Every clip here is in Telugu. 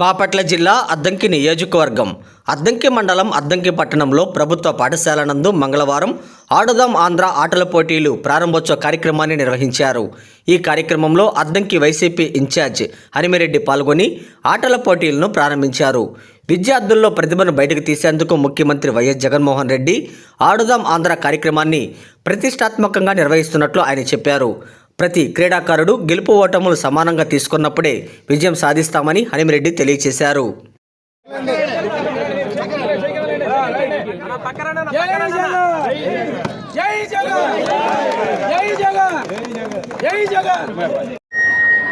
బాపట్ల జిల్లా అద్దంకి నియోజకవర్గం. అద్దంకి మండలం అద్దంకి పట్టణంలో ప్రభుత్వ పాఠశాల నందు మంగళవారం ఆడుదాం ఆంధ్ర ఆటల పోటీలు ప్రారంభోత్సవ కార్యక్రమాన్ని నిర్వహించారు. ఈ కార్యక్రమంలో అద్దంకి వైసీపీ ఇన్ఛార్జ్ హనిమిరెడ్డి పాల్గొని ఆటల పోటీలను ప్రారంభించారు. విద్యార్థుల్లో ప్రతిభను బయటకు తీసేందుకు ముఖ్యమంత్రి వైఎస్ జగన్మోహన్ రెడ్డి ఆడుదాం ఆంధ్ర కార్యక్రమాన్ని ప్రతిష్టాత్మకంగా నిర్వహిస్తున్నట్లు ఆయన చెప్పారు. ప్రతి క్రీడాకారుడు గెలుపు ఓటములు సమానంగా తీసుకున్నప్పుడే విజయం సాధిస్తామని హనిమిరెడ్డి తెలియజేశారు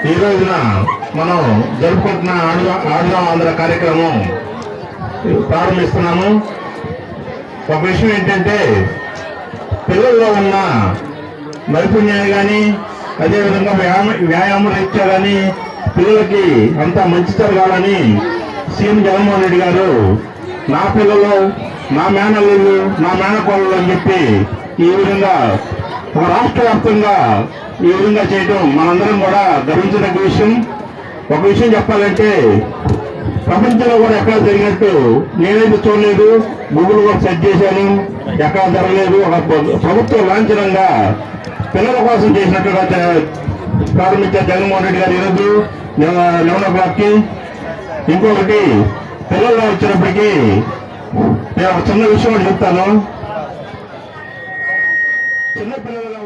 ఈ రోజున మనం జరుపుకుంటున్న ఆంధ్ర ఆడుదాం ఆంధ్ర కార్యక్రమం ప్రారంభిస్తున్నాము. ఒక విషయం ఏంటంటే పిల్లల్లో ఉన్న నైపుణ్యాన్ని కానీ అదేవిధంగా వ్యాయామ వ్యాయామ రీత్యా కానీ పిల్లలకి అంతా మంచి జరగాలని సీఎం జగన్మోహన్ రెడ్డి గారు నా పిల్లలు నా మేనల్లు నా మేనకోళ్ళు అని చెప్పి ఈ విధంగా ఒక రాష్ట్ర వ్యాప్తంగా ఈ విధంగా చేయడం మనందరం కూడా గర్వించదగ్గ విషయం. ఒక విషయం చెప్పాలంటే ప్రపంచంలో కూడా ఎక్కడ జరిగినట్టు నేనైతే చూడలేదు గూగుల్ కూడా సెర్చ్ చేశాను ఎక్కడ జరగలేదు. ఒక ప్రభుత్వ లాంఛనంగా పిల్లల కోసం చేసినట్టుగా ప్రారంభించారు జగన్మోహన్ రెడ్డి గారు ఈరోజు లెవెన్ ఓ క్లాక్కి. ఇంకొకటి పిల్లలు వచ్చినప్పటికీ నేను ఒక చిన్న విషయం చెప్తాను. చిన్నపిల్లలు